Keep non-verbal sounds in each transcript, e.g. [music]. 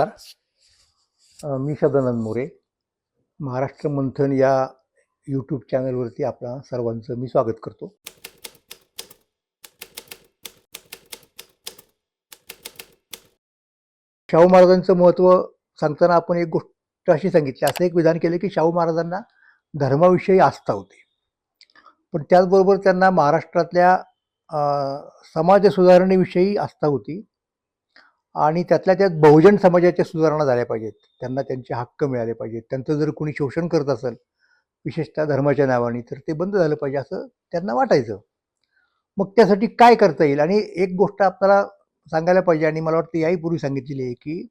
नमस्कार. मी सदानंद मोरे. महाराष्ट्र मंथन या यूट्यूब चॅनलवरती आपला सर्वांचं मी स्वागत करतो. शाहू महाराजांचं महत्त्व सांगताना आपण एक गोष्ट अशी सांगितली. असं एक विधान केलं की शाहू महाराजांना धर्माविषयी आस्था होती. पण त्याचबरोबर त्यांना महाराष्ट्रातल्या समाज सुधारणेविषयी आस्था होती. आणि त्यातल्या त्यात बहुजन समाजाच्या सुधारणा झाल्या पाहिजेत. त्यांना त्यांचे हक्क मिळाले पाहिजेत. त्यांचं जर कोणी शोषण करत असेल विशेषतः धर्माच्या नावाने तर ते बंद झालं पाहिजे असं त्यांना वाटायचं. मग त्यासाठी काय करता येईल? आणि एक गोष्ट आपल्याला सांगायला पाहिजे आणि मला वाटतं याही पूर्वी सांगितलेली आहे की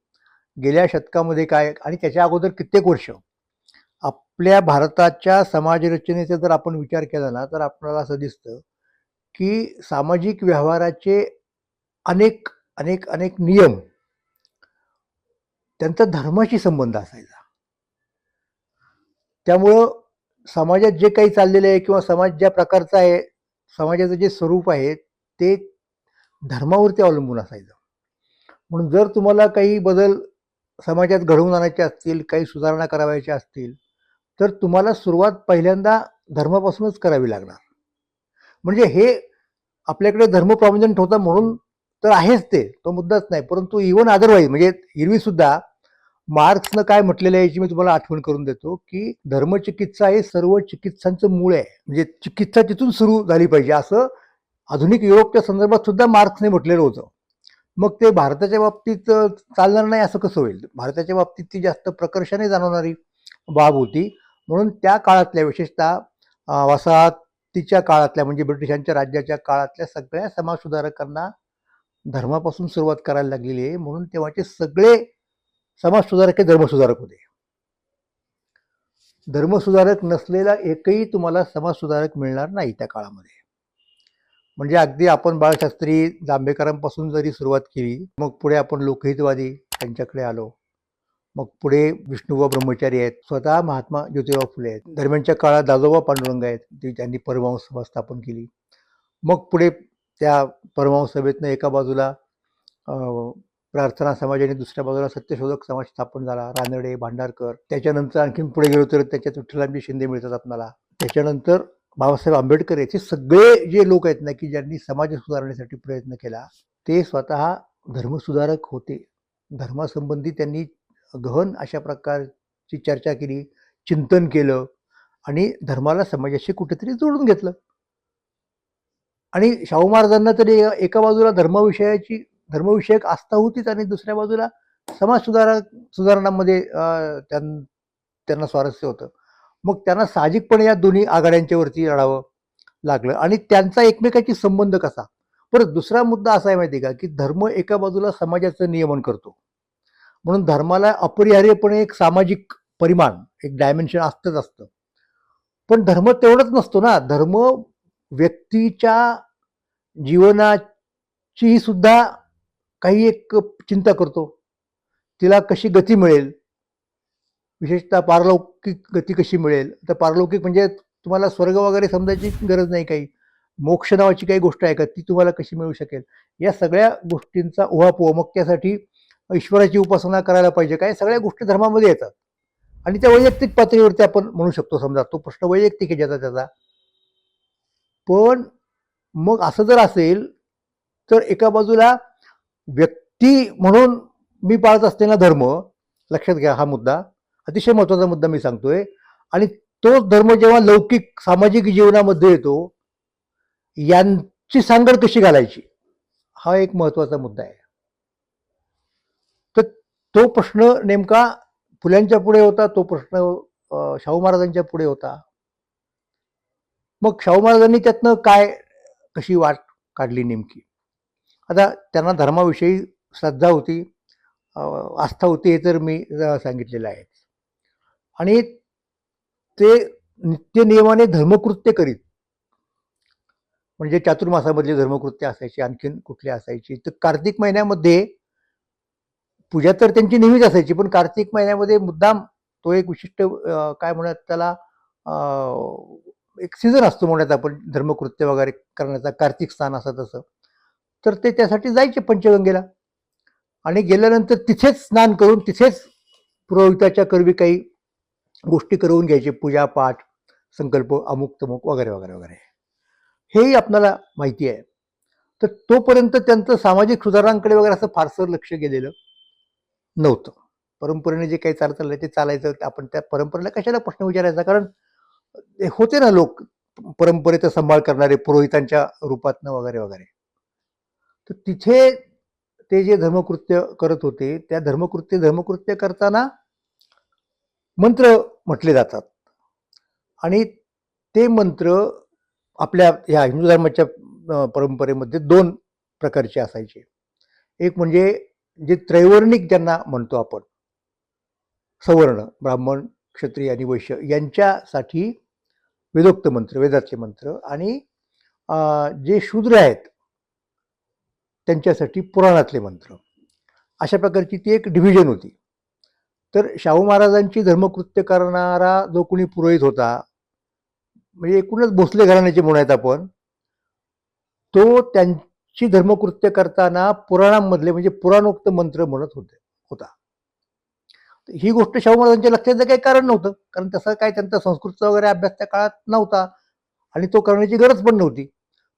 गेल्या शतकामध्ये काय आणि त्याच्या अगोदर कित्येक वर्ष आपल्या भारताच्या समाजरचनेचा जर आपण विचार केला ना तर आपल्याला असं दिसतं की सामाजिक व्यवहाराचे अनेक अनेक अनेक नियम त्यांचा धर्माशी संबंध असायचा. त्यामुळं समाजात जे काही चाललेलं आहे किंवा समाज ज्या प्रकारचा आहे समाजाचं जे स्वरूप आहे ते धर्मावरती अवलंबून असायचं. म्हणून जर तुम्हाला काही बदल समाजात घडवून आणायचे असतील काही सुधारणा करावायच्या असतील तर तुम्हाला सुरुवात पहिल्यांदा धर्मापासूनच करावी लागणार. म्हणजे हे आपल्याकडे धर्म प्रॉमिनंट होता म्हणून तर आहेच ते तो मुद्दाच नाही. परंतु इव्हन अदरवाईज म्हणजे हिरवी सुद्धा मार्क्सनं काय म्हटलेलं आहे याची मी तुम्हाला आठवण करून देतो की धर्मचिकित्सा हे सर्व चिकित्सांचं मूळ आहे. म्हणजे चिकित्सा तिथून सुरू झाली पाहिजे. असं आधुनिक युरोपच्या संदर्भात सुद्धा मार्क्सने म्हटलेलं होतं. मग ते भारताच्या बाबतीत चालणार नाही असं कसं होईल? भारताच्या बाबतीत ती जास्त प्रकर्षाने जाणवणारी बाब होती. म्हणून त्या काळातल्या विशेषतः वसाहतीच्या काळातल्या म्हणजे ब्रिटिशांच्या राज्याच्या काळातल्या सगळ्या समाजसुधारकांना धर्मापासून सुरुवात करायला लागलेली आहे. म्हणून तेव्हाचे सगळे समाजसुधारक हे धर्मसुधारक होते. धर्मसुधारक नसलेला एकही तुम्हाला समाजसुधारक मिळणार नाही त्या काळामध्ये. म्हणजे अगदी आपण बाळशास्त्री जांभेकरांपासून जरी सुरुवात केली मग पुढे आपण लोकहितवादी त्यांच्याकडे आलो. मग पुढे विष्णुबा ब्रह्मचारी आहेत. स्वतः महात्मा ज्योतिराव फुले आहेत. दरम्यानच्या काळात दादोबा पांडुरंग आहेत. ते त्यांनी परमहंस सभा स्थापन केली. मग पुढे त्या परमहंस सभेतनं एका बाजूला प्रार्थना समाज आणि दुसऱ्या बाजूला सत्यशोधक समाज स्थापन झाला रानडे भांडारकर. त्याच्यानंतर आणखीन पुढे गेलो तर त्याच्यात विठ्ठलांची शिंदे मिळतात आपल्याला. त्याच्यानंतर बाबासाहेब आंबेडकर याचे सगळे जे लोक आहेत ना की ज्यांनी समाज सुधारण्यासाठी प्रयत्न केला ते स्वतः धर्मसुधारक होते. धर्मासंबंधी त्यांनी गहन अशा प्रकारची चर्चा केली चिंतन केलं आणि धर्माला समाजाशी कुठेतरी जोडून घेतलं. आणि शाहू महाराजांना तरी एका बाजूला धर्मविषयाची धर्मविषयक आस्था होतीच आणि दुसऱ्या बाजूला समाज सुधारा सुधारणांमध्ये त्यां त्यांना स्वारस्य होतं. मग त्यांना साहजिकपणे या दोन्ही आघाड्यांच्यावरती लढावं लागलं. आणि त्यांचा एकमेकाची संबंध कसा? परत दुसरा मुद्दा असा आहे माहिती आहे का की धर्म एका बाजूला समाजाचं नियमन करतो. म्हणून धर्माला अपरिहार्यपणे एक सामाजिक परिमाण एक डायमेन्शन असतंच असतं. पण धर्म तेवढंच नसतो ना. धर्म व्यक्तीच्या जीवनाची सुद्धा काही एक चिंता करतो. तिला कशी गती मिळेल? विशेषतः पारलौकिक गती कशी मिळेल? तर पारलौकिक म्हणजे तुम्हाला स्वर्ग वगैरे समजायची गरज नाही काही. मोक्ष नावाची काही गोष्ट आहे का? ती तुम्हाला कशी मिळू शकेल? या सगळ्या गोष्टींचा उहापोह मग त्यासाठी ईश्वराची उपासना करायला पाहिजे काय सगळ्या गोष्टी धर्मामध्ये येतात. आणि त्या वैयक्तिक पातळीवरती आपण म्हणू शकतो समजा. तो प्रश्न वैयक्तिक आहे ज्याचा त्याचा. पण मग असं जर असेल तर एका बाजूला व्यक्ती म्हणून मी पाळत असलेला धर्म लक्षात घ्या हा मुद्दा अतिशय महत्त्वाचा मुद्दा मी सांगतोय. आणि तोच धर्म जेव्हा लौकिक सामाजिक जीवनामध्ये येतो यांची सांगड कशी घालायची? हा एक महत्त्वाचा मुद्दा आहे. तर तो प्रश्न नेमका फुल्यांच्या पुढे होता तो प्रश्न शाहू महाराजांच्या पुढे होता. मग शाहू महाराजांनी त्यातनं काय कशी वाट काढली नेमकी? आता त्यांना धर्माविषयी श्रद्धा होती आस्था होती हे तर मी सांगितलेलं आहे. आणि ते नित्यनियमाने धर्मकृत्य करीत म्हणजे चातुर्मासामधली धर्मकृत्य असायची आणखीन कुठली असायची तर कार्तिक महिन्यामध्ये पूजा तर त्यांची नेहमीच असायची पण कार्तिक महिन्यामध्ये मुद्दाम तो एक विशिष्ट काय म्हणत त्याला एक सीझन असतो म्हणत आपण धर्मकृत्य वगैरे करण्याचा कार्तिक स्थान असं तसं. तर ते त्यासाठी जायचे पंचगंगेला. आणि गेल्यानंतर तिथेच स्नान करून तिथेच पुरोहिताच्या करवी काही गोष्टी करवून घ्यायचे पूजा पाठ संकल्प अमुक तमुक वगैरे वगैरे वगैरे. हेही आपल्याला माहिती आहे. तर तोपर्यंत त्यांचं सामाजिक सुधारणांकडे वगैरे असं फारसं लक्ष गेलेलं नव्हतं. परंपरेने जे काही चालत चाललंय ते चालायचं आपण त्या परंपरेला कशाला प्रश्न विचारायचा? कारण होते ना लोक परंपरेचा सांभाळ करणारे पुरोहितांच्या रूपातनं वगैरे वगैरे. तर तिथे ते जे धर्मकृत्य करत होते त्या धर्मकृत्य धर्मकृत्य करताना मंत्र म्हटले जातात. आणि ते मंत्र आपल्या ह्या हिंदू धर्माच्या परंपरेमध्ये दोन प्रकारचे असायचे. एक म्हणजे जे त्रैवर्णिक ज्यांना म्हणतो आपण सवर्ण ब्राह्मण क्षत्रिय आणि वैश्य यांच्यासाठी वेदोक्त मंत्र वेदातले मंत्र आणि जे शूद्र आहेत त्यांच्यासाठी पुराणातले मंत्र. अशा प्रकारची ती एक डिव्हिजन होती. तर शाहू महाराजांची धर्मकृत्य करणारा जो कोणी पुरोहित होता म्हणजे एकूणच भोसले घराण्याचे म्हणूयात आपण तो त्यांची धर्मकृत्य करताना पुराणांमधले म्हणजे पुराणोक्त मंत्र म्हणत होते होता. ही गोष्ट शाहू महाराजांच्या लक्षात काही कारण नव्हतं. कारण तसं काय त्यांचा संस्कृतचा वगैरे अभ्यास त्या काळात नव्हता. आणि तो करण्याची गरज पण नव्हती.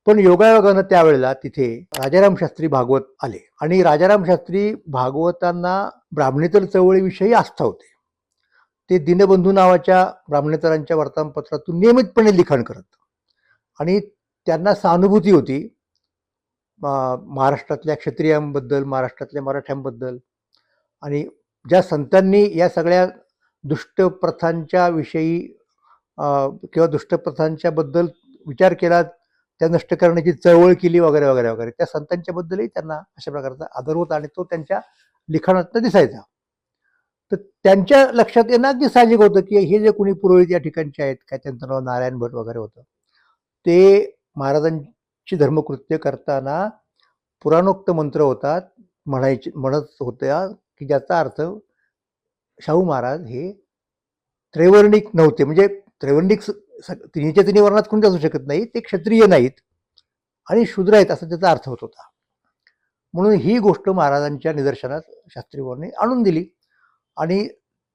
पण योगायोगानं त्यावेळेला तिथे राजाराम शास्त्री भागवत आले. आणि राजाराम शास्त्री भागवतांना ब्राह्मणेतर चळवळीविषयी आस्था होते. ते दिनबंधू नावाच्या ब्राह्मणेतरांच्या वर्तमानपत्रातून नियमितपणे लिखाण करत. आणि त्यांना सहानुभूती होती. महाराष्ट्रातल्या क्षत्रियांबद्दल महाराष्ट्रातल्या मराठ्यांबद्दल. आणि ज्या संतांनी या सगळ्या दुष्ट प्रथांच्या विषयी किंवा दुष्ट प्रथांच्याबद्दल विचार केला त्या नष्ट करण्याची चळवळ केली वगैरे वगैरे वगैरे त्या संतांच्याबद्दलही त्यांना अशा प्रकारचा आदर होता आणि तो त्यांच्या लिखाणातनं दिसायचा. तर त्यांच्या लक्षात येणं अगदी साहजिक होतं की हे जे कोणी पुरोहित या ठिकाणचे आहेत काय त्यांचं नाव नारायण भट वगैरे होतं ते महाराजांची धर्मकृत्य करताना पुराणोक्त मंत्र होतात म्हणायचे म्हणत होत्या की ज्याचा अर्थ शाहू महाराज हे त्रैवर्णिक नव्हते. म्हणजे त्रैवर्णिक स- तिन्हीच्या तिन्ही वर्णात कोणते असू शकत नाही ते क्षत्रिय नाहीत आणि शूद्र आहेत असा त्याचा अर्थ होत होता. म्हणून ही गोष्ट महाराजांच्या निदर्शनात शास्त्रीवरने आणून दिली. आणि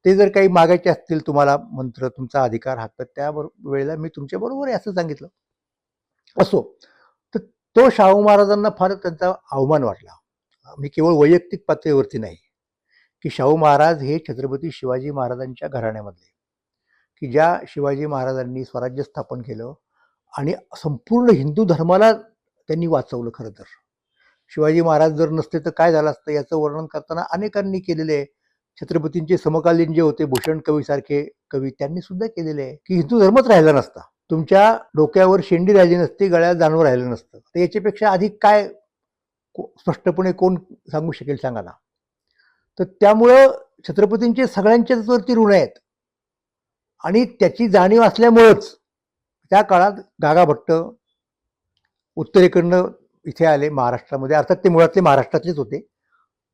ते जर काही मागायचे असतील तुम्हाला मंत्र तुमचा अधिकार हक्क त्या वेळेला मी तुमच्या बरोबर आहे असं सांगितलं. असो तर तो शाहू महाराजांना फार त्यांचा अवमान वाटला. मी केवळ वैयक्तिक पातळीवरती नाही. की शाहू महाराज हे छत्रपती शिवाजी महाराजांच्या घराण्यामधले. की ज्या शिवाजी महाराजांनी स्वराज्य स्थापन केलं आणि संपूर्ण हिंदू धर्माला त्यांनी वाचवलं खरं तर. शिवाजी महाराज जर नसते तर काय झालं असतं याचं वर्णन करताना अनेकांनी केलेले आहे छत्रपतींचे समकालीन जे होते भूषण कवीसारखे कवी त्यांनी सुद्धा केलेले आहे की हिंदू धर्मच राहिला नसता. तुमच्या डोक्यावर शेंडी राहिली नसती गळ्यात जानवर राहिलं नसतं. तर याच्यापेक्षा अधिक काय को- स्पष्टपणे कोण सांगू शकेल सांगा ना? तर त्यामुळं छत्रपतींचे सगळ्यांच्याच वरती ऋण आहेत. आणि त्याची जाणीव असल्यामुळंच त्या काळात गागाभट्ट उत्तरेकडनं इथे आले महाराष्ट्रामध्ये. अर्थात ते मुळातले महाराष्ट्रातलेच होते.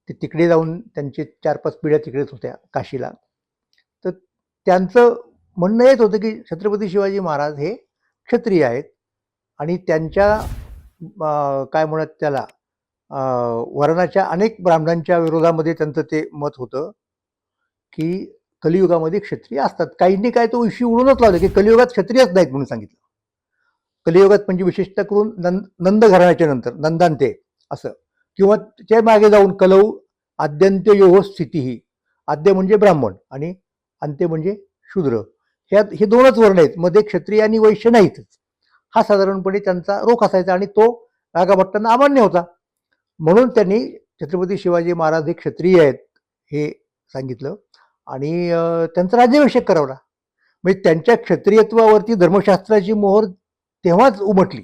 ते तिकडे जाऊन त्यांचे चार पाच पिढ्या तिकडेच होत्या काशीला. तर त्यांचं म्हणणं येत होतं की छत्रपती शिवाजी महाराज हे क्षत्रिय आहेत. आणि त्यांच्या काय म्हणत त्याला वर्णाच्या अनेक ब्राह्मणांच्या विरोधामध्ये त्यांचं ते मत होतं की कलियुगामध्ये क्षत्रिय असतात. काहींनी काय तो इश्यू उडूनच लावलं की कलियुगात क्षत्रियच नाहीत म्हणून सांगितलं. कलियुगात म्हणजे विशेषतः करून नंद नंद घराण्याच्या नंतर नंदांते असं. किंवा ते मागे जाऊन कलऊ आद्यंत्य योह स्थिती ही आद्य म्हणजे ब्राह्मण आणि अंत्य म्हणजे शूद्र. ह्यात हे दोनच वर्ण आहेत. मध्ये क्षत्रिय आणि वैश्य नाहीतच. हा साधारणपणे त्यांचा रोख असायचा आणि तो रागाभट्टांना अमान्य होता. म्हणून त्यांनी छत्रपती शिवाजी महाराज हे क्षत्रिय आहेत हे सांगितलं. आणि त्यांचा राज्याभिषेक करवला. म्हणजे त्यांच्या क्षत्रियत्वावरती धर्मशास्त्राची मोहर तेव्हाच उमटली.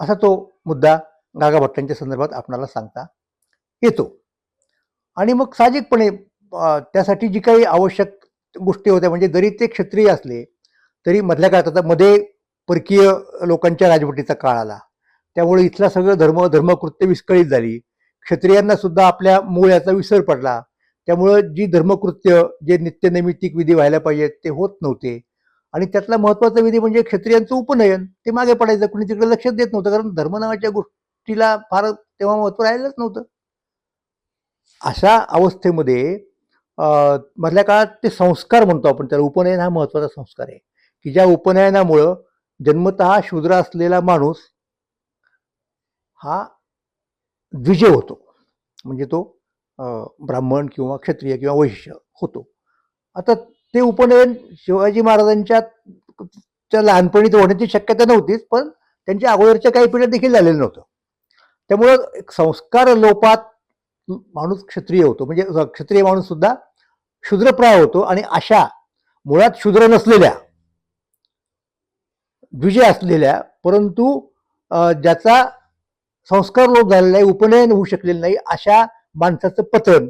असा तो मुद्दा गागा भट्टांच्या संदर्भात आपणाला सांगता येतो. आणि मग साहजिकपणे त्यासाठी जी काही आवश्यक गोष्टी होत्या म्हणजे जरी ते क्षत्रिय असले तरी मधल्या काळात आता मध्ये परकीय लोकांच्या राजवटीचा काळ आला. त्यामुळे इथला सगळं धर्म धर्मकृत्य विस्कळीत झाली. क्षत्रियांना सुद्धा आपल्या मूळ याचा विसर पडला. त्यामुळं जी धर्मकृत्य जे नित्यनैमित्तिक विधी व्हायला पाहिजेत ते होत नव्हते. आणि त्यातला महत्त्वाचा विधी म्हणजे क्षत्रियांचं उपनयन. ते मागे पडायचं. कुणी तिकडे लक्ष देत नव्हतं. कारण धर्म नावाच्या गोष्टीला फार तेव्हा महत्त्व राहिलंच नव्हतं. अशा अवस्थेमध्ये मधल्या काळात ते संस्कार म्हणतो आपण त्याला. उपनयन हा महत्त्वाचा संस्कार आहे. की ज्या उपनयनामुळं जन्मतः शूद्र असलेला माणूस हा द्विजय होतो. म्हणजे तो ब्राह्मण किंवा क्षत्रिय किंवा वैश्य होतो. आता ते उपनयन शिवाजी महाराजांच्या च्या लहानपणी होण्याची शक्यता नव्हतीच पण त्यांच्या अगोदरच्या काही पिढ्या देखील झालेलं नव्हतं. त्यामुळं एक संस्कार लोपात माणूस क्षत्रिय होतो. म्हणजे क्षत्रिय माणूस सुद्धा शूद्रप्राय होतो आणि अशा मुळात शूद्र नसलेल्या द्विजय असलेल्या परंतु ज्याचा संस्कार लोप झालेला आहे उपनयन होऊ शकलेलं नाही अशा माणसाचं पतन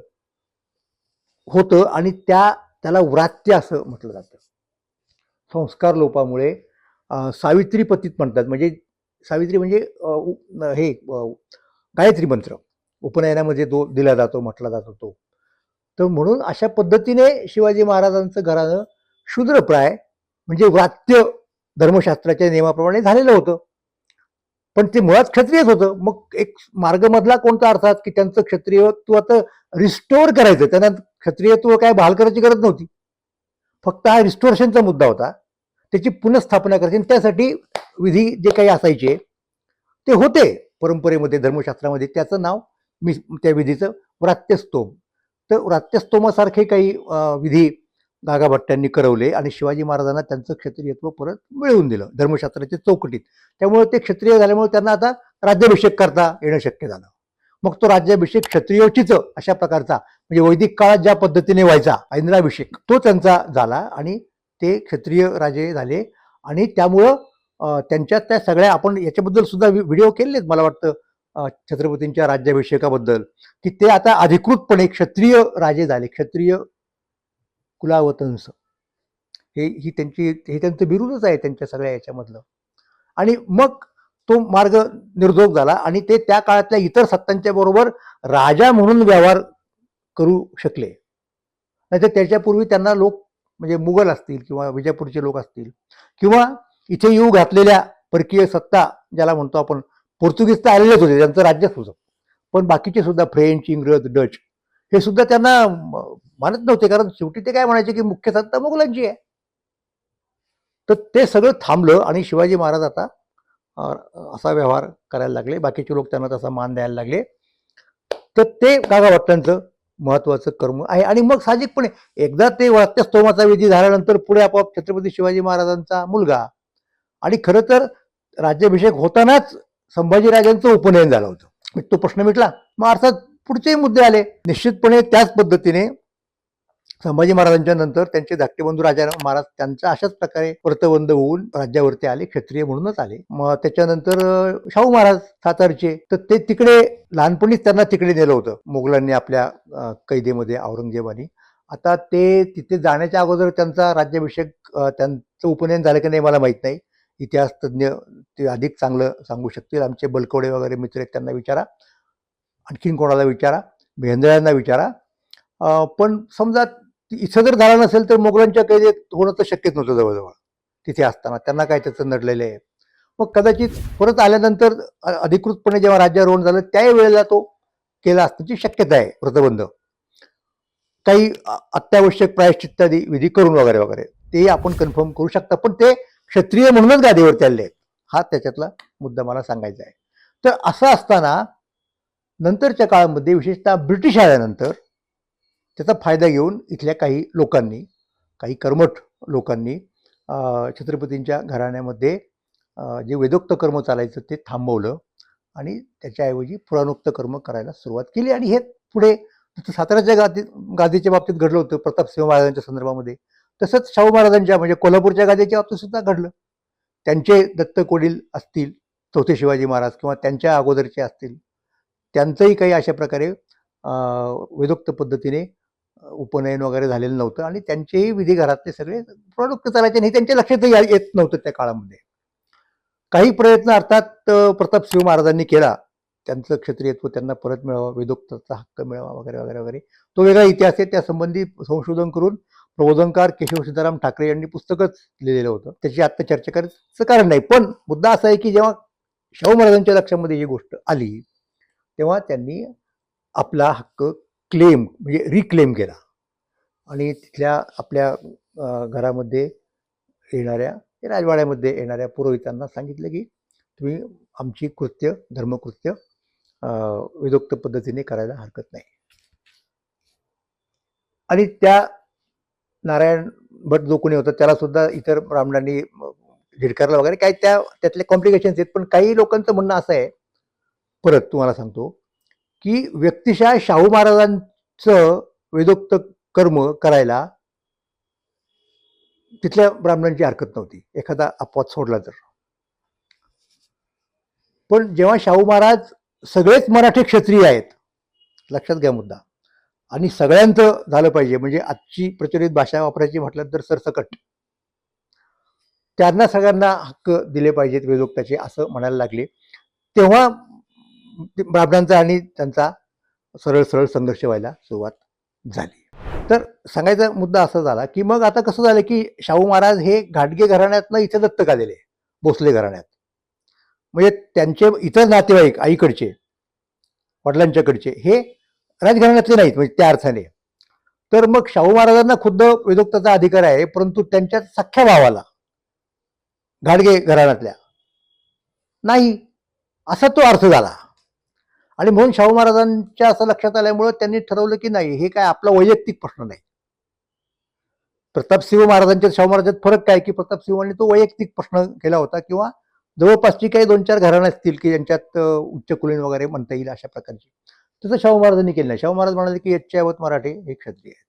होतं आणि त्या त्याला व्रात्य असं म्हटलं जातं. संस्कार लोपामुळे सावित्री पतीत म्हणतात. म्हणजे सावित्री म्हणजे उ- हे गायत्री मंत्र. उपनयनामध्ये तो दिला जातो म्हटला जातो तो. तर म्हणून अशा पद्धतीने शिवाजी महाराजांचं घरानं शूद्रप्राय म्हणजे व्रात्य धर्मशास्त्राच्या नियमाप्रमाणे झालेलं होतं. पण ते मुळात क्षत्रियच होतं. मग एक मार्गमधला कोणता अर्थात की त्यांचं क्षत्रियत्व आता रिस्टोअर करायचं? त्यांना क्षत्रियत्व काय बहाल करायची गरज नव्हती. फक्त हा रिस्टोरेशनचा मुद्दा होता. त्याची पुनःस्थापना करायची आणि त्यासाठी विधी जे काही असायचे ते होते परंपरेमध्ये धर्मशास्त्रामध्ये. त्याचं नाव मी त्या विधीचं व्रात्यस्तोम. तर व्रात्यस्तोमासारखे काही विधी नागाभट्ट्यांनी करवले आणि शिवाजी महाराजांना त्यांचं क्षत्रियत्व परत मिळवून दिलं धर्मशास्त्राच्या चौकटीत. त्यामुळे ते क्षत्रिय झाल्यामुळे त्यांना आता राज्याभिषेक करता येणं शक्य झालं. मग तो राज्याभिषेक क्षत्रियोचित अशा प्रकारचा म्हणजे वैदिक काळात ज्या पद्धतीने व्हायचा ऐंद्राभिषेक तो त्यांचा झाला आणि ते क्षत्रिय राजे झाले. आणि त्यामुळं त्यांच्या त्या सगळ्या आपण याच्याबद्दल सुद्धा व्हिडिओ केलेत मला वाटतं छत्रपतींच्या राज्याभिषेकाबद्दल की ते आता अधिकृतपणे क्षत्रिय राजे झाले क्षत्रिय कुलावतंस. हे ही त्यांची हे त्यांचं बिरुदच आहे त्यांच्या सगळ्या याच्यामधलं. आणि मग तो मार्ग निर्दोष झाला आणि ते त्या काळातल्या इतर सत्तांच्या बरोबर राजा म्हणून व्यवहार करू शकले. नाहीतर त्याच्यापूर्वी त्यांना लोक म्हणजे मुघल असतील किंवा विजापूरचे लोक असतील किंवा इथे येऊ घातलेल्या परकीय सत्ता ज्याला म्हणतो आपण पोर्तुगीज तर आलेलेच होते त्यांचं राज्यच होतं. पण बाकीचे सुद्धा फ्रेंच इंग्रज डच हे सुद्धा त्यांना म, मानत नव्हते कारण शेवटी ते काय म्हणायचे की मुख्य सत्ता मुघलांची आहे. तर ते सगळं थांबलं आणि शिवाजी महाराज आता असा व्यवहार करायला लागले. बाकीचे लोक त्यांना तसा मान द्यायला लागले. तर ते गागाभट्टांचं महत्वाचं कर्म आहे. आणि मग साहजिकपणे एकदा ते वात्यस्तोमाचा विधी झाल्यानंतर पुढे आपोआप छत्रपती शिवाजी महाराजांचा मुलगा आणि खरं तर राज्याभिषेक होतानाच संभाजीराजांचं उपनयन झालं होतं. तो प्रश्न मिटला. मग अर्थात पुढचेही मुद्दे आले. निश्चितपणे त्याच पद्धतीने संभाजी महाराजांच्या नंतर त्यांचे धाकटे बंधू राजा महाराज त्यांचा अशाच प्रकारे व्रतबंध होऊन राज्यावरती आले क्षत्रिय म्हणूनच आले. मग त्याच्यानंतर शाहू महाराज सातारचे तर ते तिकडे लहानपणीच त्यांना तिकडे नेलं होतं. मुघलांनी आपल्या कैदेमध्ये औरंगजेबाने. आता ते तिथे जाण्याच्या अगोदर त्यांचा राज्याभिषेक त्यांचं उपनयन झालं की नाही मला माहीत नाही. इतिहास तज्ज्ञ ते अधिक चांगलं सांगू शकतील. आमचे बलकवडे वगैरे मित्र आहेत त्यांना विचारा. आणखीन कोणाला विचारा भेंदळ्यांना विचारा. पण समजा इथं जर झाला नसेल तर मोगलांच्या कैदेत होणं तर शक्यच नव्हतं जवळजवळ. तिथे असताना त्यांना काय त्याचं नडलेलं आहे? मग कदाचित परत आल्यानंतर अधिकृतपणे जेव्हा राज्यारोहण झालं त्याही वेळेला तो केला असण्याची शक्यता आहे व्रतबंध काही अत्यावश्यक प्रायश्चित्तादी विधी करून वगैरे वगैरे ते आपण कन्फर्म करू शकता. पण ते क्षत्रिय म्हणूनच गादीवरती आले आहेत. हा त्याच्यातला मुद्दा मला सांगायचा आहे. तर असं असताना नंतरच्या काळामध्ये विशेषतः ब्रिटिश आल्यानंतर त्याचा फायदा घेऊन इथल्या काही लोकांनी काही कर्मठ लोकांनी छत्रपतींच्या घराण्यामध्ये जे वेदोक्त कर्म चालायचं ते थांबवलं आणि त्याच्याऐवजी पुराणोक्त कर्म करायला सुरुवात केली. आणि हे पुढे जसं साताऱ्याच्या गादी गादीच्या बाबतीत घडलं होतं प्रतापसिंह महाराजांच्या संदर्भामध्ये तसंच शाहू महाराजांच्या म्हणजे कोल्हापूरच्या गादीच्या बाबतीत सुद्धा घडलं. त्यांचे दत्त कोडील असतील चौथे शिवाजी महाराज किंवा त्यांच्या अगोदरचे असतील त्यांचंही काही अशा प्रकारे वेदोक्त पद्धतीने उपनयन वगैरे झालेलं नव्हतं आणि त्यांचेही विधी घरातले सगळे प्रॉडक्ट चालायचे नाही त्यांच्या लक्षातही या- येत नव्हतं त्या काळामध्ये. काही प्रयत्न अर्थात प्रताप शिव महाराजांनी केला. त्यांचं क्षत्रियत्व त्यांना परत मिळावं वेदोक्ताचा हक्क मिळावा वगैरे वगैरे वगैरे. तो वेगळा इतिहास आहे. त्यासंबंधी संशोधन करून प्रबोधनकार केशव सीताराम ठाकरे यांनी पुस्तकच लिहिलेलं होतं. त्याची आत्ता चर्चा करायचं कारण नाही. पण मुद्दा असा आहे की जेव्हा शाहू महाराजांच्या लक्षामध्ये ही गोष्ट आली तेव्हा त्यांनी आपला हक्क क्लेम म्हणजे रिक्लेम केला. आणि तिथल्या आपल्या घरामध्ये येणाऱ्या राजवाड्यामध्ये येणाऱ्या पुरोहितांना सांगितलं की तुम्ही आमची कृत्य धर्मकृत्य विदोक्त पद्धतीने करायला हरकत नाही. आणि त्या नारायण भट जो कोणी होता त्याला सुद्धा इतर ब्राह्मणांनी झिडकारला वगैरे काही त्या त्यातले कॉम्प्लिकेशन्स आहेत पण काही लोकांचं म्हणणं असं आहे परत तुम्हाला सांगतो की व्यक्तिशः शाहू महाराजांचं वेदोक्त कर्म करायला तिथल्या ब्राह्मणांची हरकत नव्हती. एखादा अपवाद सोडला तर. पण जेव्हा शाहू महाराज सगळेच मराठी क्षत्रिय आहेत लक्षात घ्या मुद्दा आणि सगळ्यांचं झालं पाहिजे म्हणजे आजची प्रचलित भाषा वापरायची म्हटलं तर सरसकट. त्यांना सगळ्यांना हक्क दिले पाहिजेत वेदोक्ताचे असं म्हणायला लागले. तेव्हा ब्राह्मणांचा आणि त्यांचा सरळ सरळ संघर्ष व्हायला सुरुवात झाली. तर सांगायचा मुद्दा असा झाला की मग आता कसं झालं की शाहू महाराज हे घाटगे घराण्यातनं इथे दत्तक आलेले भोसले घराण्यात. म्हणजे त्यांचे इतर नातेवाईक आईकडचे वडिलांच्याकडचे हे राजघराण्यातले नाहीत म्हणजे त्या अर्थाने. तर मग शाहू महाराजांना खुद्द वेदोक्ताचा अधिकार आहे परंतु त्यांच्या सख्या भावाला घाडगे घराण्यातल्या नाही. असा तो अर्थ झाला. आणि म्हणून शाहू महाराजांच्या असं लक्षात आल्यामुळं त्यांनी ठरवलं की नाही हे काय आपला वैयक्तिक प्रश्न नाही. प्रतापसिंह महाराजांच्या शाहू महाराजात फरक काय की प्रतापसिंहांनी तो वैयक्तिक प्रश्न केला होता किंवा जवळपासची काही दोन चार घराणं असतील की ज्यांच्यात उच्च कुलीन वगैरे म्हणता येईल अशा प्रकारची तसं शाहू महाराजांनी केलं नाही. शाहू महाराज म्हणाले की याच्यावत मराठे हे क्षत्रिय आहेत.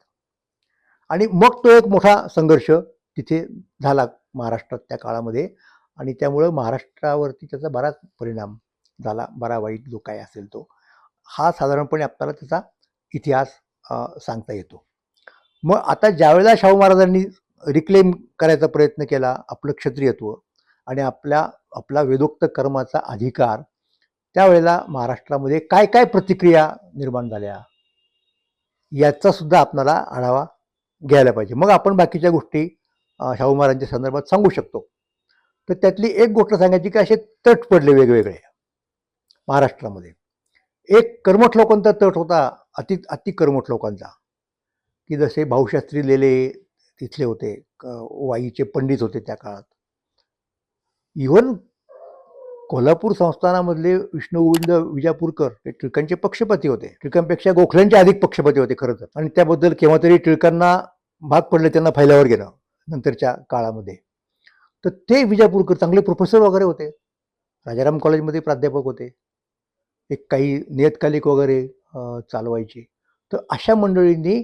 आणि मग तो एक मोठा संघर्ष तिथे झाला महाराष्ट्रात त्या काळामध्ये आणि त्यामुळं महाराष्ट्रावरती त्याचा बराच परिणाम झाला बरा वाईट जो काय असेल तो. हा साधारणपणे आपल्याला त्याचा इतिहास सांगता येतो. मग आता ज्यावेळेला शाहू महाराजांनी रिक्लेम करायचा प्रयत्न केला आपलं क्षत्रियत्व आणि आपल्या आपला वेदोक्त कर्माचा अधिकार त्यावेळेला महाराष्ट्रामध्ये काय काय प्रतिक्रिया निर्माण झाल्या? याचा सुद्धा आपणाला आढावा घ्यायला पाहिजे. मग आपण बाकीच्या गोष्टी शाहू महाराजांच्या संदर्भात सांगू शकतो. तर त्यातली एक गोष्ट सांगायची की असे तट पडले वेगवेगळे. महाराष्ट्रामध्ये. एक कर्मठ लोकांचा तट होता अति अति कर्मठ लोकांचा. की जसे भाऊशास्त्री लेले तिथले होते क- वाईचे पंडित होते त्या काळात. इवन कोल्हापूर संस्थानामधले विष्णू गोविंद विजापूरकर हे टिळकांचे पक्षपती होते. टिळकांपेक्षा गोखल्यांचे अधिक पक्षपती होते खरं तर. आणि त्याबद्दल केव्हा तरी टिळकांना भाग पडले त्यांना फैल्यावर गेलं नंतरच्या काळामध्ये. तर ते विजापूरकर चांगले प्रोफेसर वगैरे होते. राजाराम कॉलेजमध्ये प्राध्यापक होते. एक काही नियतकालिक वगैरे चालवायचे. तर अशा मंडळींनी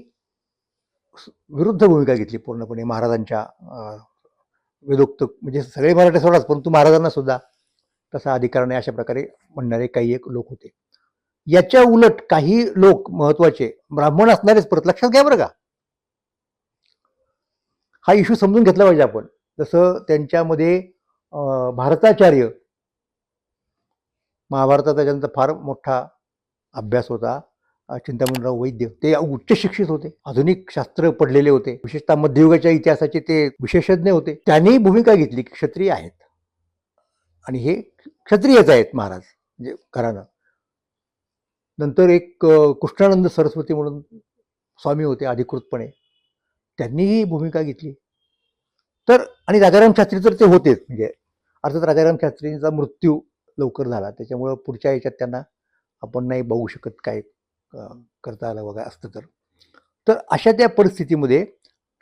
विरुद्ध भूमिका घेतली पूर्णपणे महाराजांच्या वेदोक्त म्हणजे सगळे मराठे सोडाच परंतु महाराजांना सुद्धा तसा अधिकार नाही अशा प्रकारे म्हणणारे काही एक लोक होते. याच्या उलट काही लोक महत्त्वाचे ब्राह्मण असणारेच परत लक्षात घ्या बरं का. हा इश्यू समजून घेतला पाहिजे आपण. जसं त्यांच्यामध्ये भारताचार्य महाभारताचा त्याच्यानंतर फार मोठा अभ्यास होता. चिंतामणराव वैद्य. ते उच्च शिक्षित होते. आधुनिक शास्त्र पडलेले होते. विशेषतः मध्ययुगाच्या इतिहासाचे ते विशेषज्ञ होते. त्यांनी भूमिका घेतली की क्षत्रिय आहेत. आणि हे क्षत्रियच आहेत महाराज. म्हणजे घराणं. नंतर एक कृष्णानंद सरस्वती म्हणून स्वामी होते अधिकृतपणे. त्यांनीही भूमिका घेतली. तर आणि राजाराम शास्त्री तर ते होतेच. म्हणजे अर्थात राजाराम शास्त्रींचा मृत्यू लवकर झाला. त्याच्यामुळं पुढच्या याच्यात त्यांना आपण नाही बघू शकत काय करता आलं वगैरे असतं तर. तर अशा त्या परिस्थितीमध्ये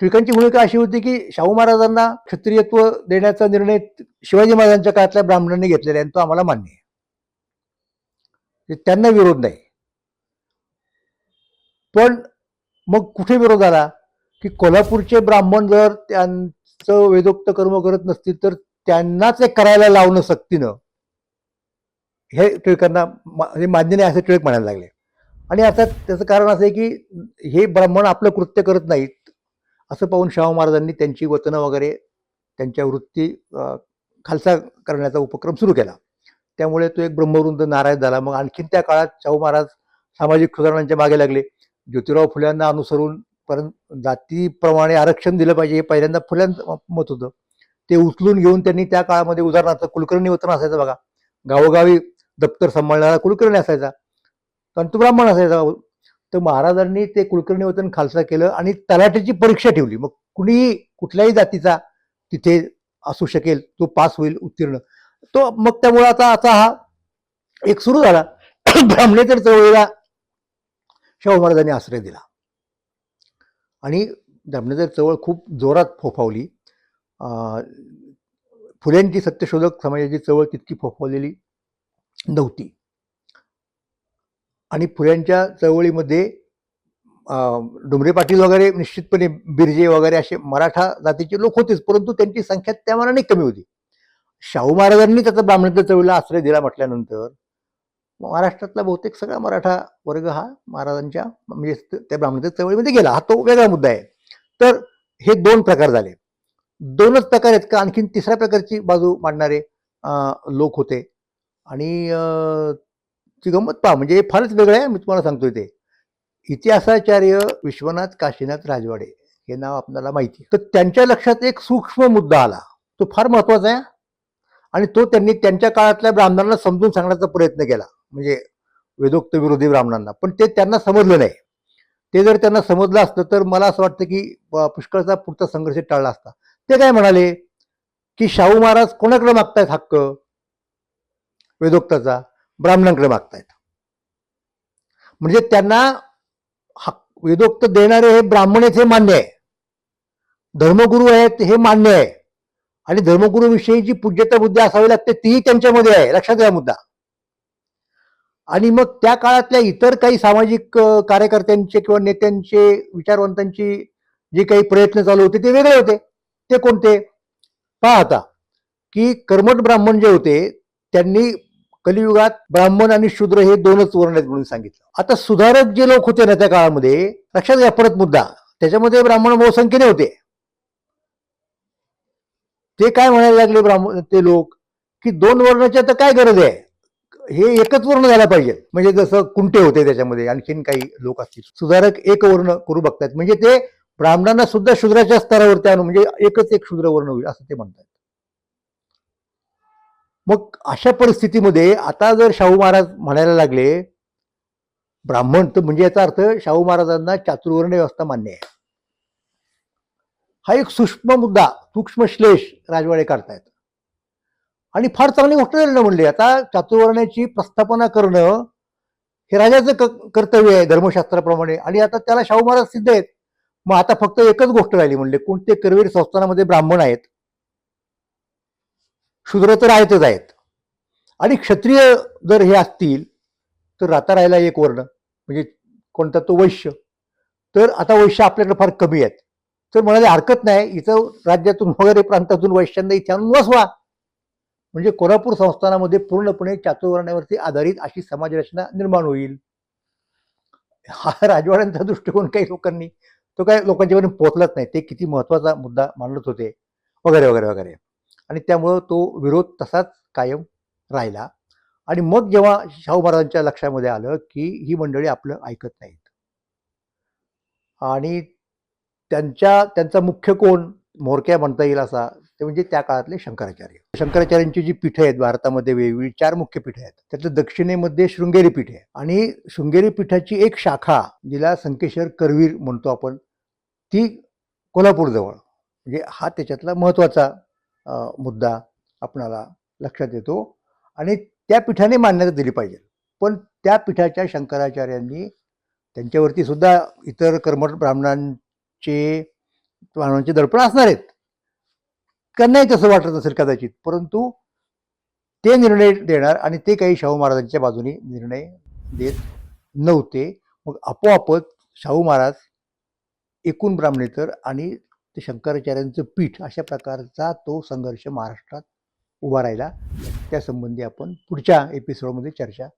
टिळकांची भूमिका अशी होती की शाहू महाराजांना क्षत्रियत्व देण्याचा निर्णय शिवाजी महाराजांच्या काळातल्या ब्राह्मणांनी घेतलेला आहे आणि तो आम्हाला मान्य आहे. म्हणजे त्यांना विरोध नाही. पण मग कुठे विरोध आला? की कोल्हापूरचे ब्राह्मण जर त्यांचं वेदोक्त कर्म करत नसतील तर त्यांनाच एक करायला लावणं सक्तीनं. हे टिळकांना मा- हे मान्य नाही असं टिळक म्हणायला लागले. आणि आता त्याचं कारण असं आहे की हे ब्राह्मण आपलं कृत्य करत नाहीत असं पाहून शाहू महाराजांनी त्यांची वतनं वगैरे त्यांच्या वृत्ती खालसा करण्याचा उपक्रम सुरू केला. त्यामुळे तो एक ब्रह्मवृंद नाराज झाला. मग आणखीन त्या काळात शाहू महाराज सामाजिक सुधारणांच्या मागे लागले. ज्योतिराव फुल्यांना अनुसरून परंतु जातीप्रमाणे आरक्षण दिलं पाहिजे हे पहिल्यांदा फुल्यांचं मत होतं. ते उचलून घेऊन त्यांनी त्या काळामध्ये उदाहरणार्थ कुलकर्णी वतन असायचं बघा. गावोगावी दप्तर सांभाळणारा कुलकर्णी असायचा. कारण तो ब्राह्मण असायचा. तर महाराजांनी ते कुलकर्णी वतन खालसा केलं आणि तलाठीची परीक्षा ठेवली. मग कुणीही कुठल्याही जातीचा तिथे असू शकेल तो पास होईल उत्तीर्ण. तो मग त्यामुळे आता आता हा एक सुरू झाला. [coughs] ब्राह्मणेतर चळवळीला शाहू महाराजांनी आश्रय दिला. आणि ब्राह्मणेतर चळवळ खूप जोरात फोफावली. फुल्यांची सत्यशोधक समाजाची चळवळ तितकी फोफावलेली. नव्हती. आणि फुल्यांच्या चळवळीमध्ये डुमरे पाटील वगैरे निश्चितपणे बिरजे वगैरे असे मराठा जातीचे लोक होतेच परंतु त्यांची संख्या त्यामानाने कमी होती. शाहू महाराजांनी त्याचा ब्राह्मणाच्या चळवळीला आश्रय दिला म्हटल्यानंतर महाराष्ट्रातला बहुतेक सगळा मराठा वर्ग हा महाराजांच्या म्हणजे त्या ब्राह्मणाच्या चळवळीमध्ये गेला. हा तो वेगळा मुद्दा आहे. तर हे दोन प्रकार झाले. दोनच प्रकार आहेत का? आणखीन तिसऱ्या प्रकारची बाजू मांडणारे लोक होते. आणि ती गंमत पहा म्हणजे फारच वेगळं आहे मी तुम्हाला सांगतो ते. इतिहासाचार्य विश्वनाथ काशीनाथ राजवाडे हे नाव आपल्याला माहिती आहे. तर त्यांच्या लक्षात एक सूक्ष्म मुद्दा आला. तो फार महत्त्वाचा आहे आणि तो त्यांनी त्यांच्या काळातल्या ब्राह्मणांना समजून सांगण्याचा प्रयत्न केला. म्हणजे वेदोक्त विरोधी ब्राह्मणांना. पण ते त्यांना समजलं नाही. ते जर त्यांना समजलं असतं तर मला असं वाटतं की पुष्कळचा पुढचा संघर्ष टाळला असता. ते काय म्हणाले? की शाहू महाराज कोणाकडे मागतायत हक्क? वेदोक्ताचा ब्राह्मणांकडे मागतायत. म्हणजे त्यांना हक वेदोक्त देणारे हे ब्राह्मण आहेत हे मान्य आहे. धर्मगुरू आहेत हे मान्य आहे. आणि धर्मगुरूविषयी जी पूज्यता बुद्धी असावी लागते तीही त्यांच्यामध्ये आहे. लक्षात घ्या मुद्दा. आणि मग त्या काळातल्या इतर काही सामाजिक कार्यकर्त्यांचे किंवा नेत्यांचे विचारवंतांची जे काही प्रयत्न चालू होते ते वेगळे होते. ते कोणते? पहा आता की कर्मठ ब्राह्मण जे होते त्यांनी कलियुगात ब्राह्मण आणि शूद्र हे दोनच वर्ण आहेत म्हणून सांगितलं. आता सुधारक जे लोक होते ना त्या काळामध्ये लक्षात घ्या परत मुद्दा. त्याच्यामध्ये ब्राह्मण बहुसंख्येने होते. ते काय म्हणायला लागले ब्राह्मण ते लोक? की दोन वर्णाची आता काय गरज आहे? हे एकच वर्ण झाला पाहिजे. म्हणजे जसं कुंटे होते त्याच्यामध्ये आणखीन काही लोक असतील. सुधारक एक वर्ण करू बघतात म्हणजे ते ब्राह्मणांना सुद्धा शूद्राच्या स्तरावरती आणून म्हणजे एकच एक शूद्र वर्ण होईल असं ते म्हणतात मग अशा परिस्थितीमध्ये आता जर शाहू महाराज म्हणायला लागले ब्राह्मण तर म्हणजे याचा अर्थ शाहू महाराजांना चातुर्वर्ण व्यवस्था मान्य आहे. हा एक सूक्ष्म मुद्दा सूक्ष्म श्लेष राजवाडे काढतायत. आणि फार चांगली गोष्ट झाली ना म्हणले आता चातुर्वर्ण्याची प्रस्थापना करणं हे राजाचं क- कर्तव्य आहे धर्मशास्त्राप्रमाणे. आणि आता त्याला शाहू महाराज सिद्ध आहेत. मग आता फक्त एकच गोष्ट राहिली म्हणले कोणते करवीर संस्थानामध्ये ब्राह्मण आहेत? शूद्र तर आहेतच आहेत. आणि क्षत्रिय जर हे असतील तर राहता राहिला एक वर्ण म्हणजे कोणता तो वैश्य. तर आता वैश्य आपल्याकडे फार कमी आहेत. तर म्हणाले हरकत नाही इथं राज्यातून वगैरे प्रांतातून वैश्यांना इथे आणून बसवा. म्हणजे कोल्हापूर संस्थानामध्ये पूर्णपणे चातुर्वर्णावरती आधारित अशी समाजरचना निर्माण होईल. हा राजवाड्यांचा दृष्टिकोन काही लोकांनी तो काय लोकांच्यापर्यंत पोहोचलाच नाही. ते किती महत्त्वाचा मुद्दा मांडत होते. वगैरे वगैरे वगैरे. आणि त्यामुळं तो विरोध तसाच कायम राहिला. आणि मग जेव्हा शाहू महाराजांच्या लक्षामध्ये आलं की ही मंडळी आपलं ऐकत नाहीत. आणि त्यांच्या त्यांचा मुख्य कोण म्होरक्या म्हणता येईल असा ते म्हणजे त्या काळातले शंकराचार्य. शंकराचार्यांची जी पीठं आहेत भारतामध्ये वेगवेगळी चार मुख्य पीठं आहेत. त्यातलं दक्षिणेमध्ये शृंगेरी पीठ आहे आणि शृंगेरी पीठाची एक शाखा जिला संकेश्वर करवीर म्हणतो आपण ती कोल्हापूरजवळ. म्हणजे हा त्याच्यातला महत्त्वाचा मुद्दा आपणाला लक्षात येतो आणि त्या पीठाने मान्यता दिली पाहिजे. पण त्या पीठाच्या शंकराचार्यांनी त्यांच्यावरती सुद्धा इतर कर्मठ ब्राह्मणांचे ब्राह्मणांचे दडपण असणार आहेत. त्यांनाही तसं वाटत असेल कदाचित परंतु ते निर्णय देणार आणि ते काही शाहू महाराजांच्या बाजूने निर्णय देत नव्हते. मग आपोआपच शाहू महाराज एकूण ब्राह्मणेतर आणि ते शंकराचार्यांचं पीठ अशा प्रकारचा तो संघर्ष महाराष्ट्रात उभा राहिला. त्यासंबंधी आपण पुढच्या एपिसोडमध्ये चर्चा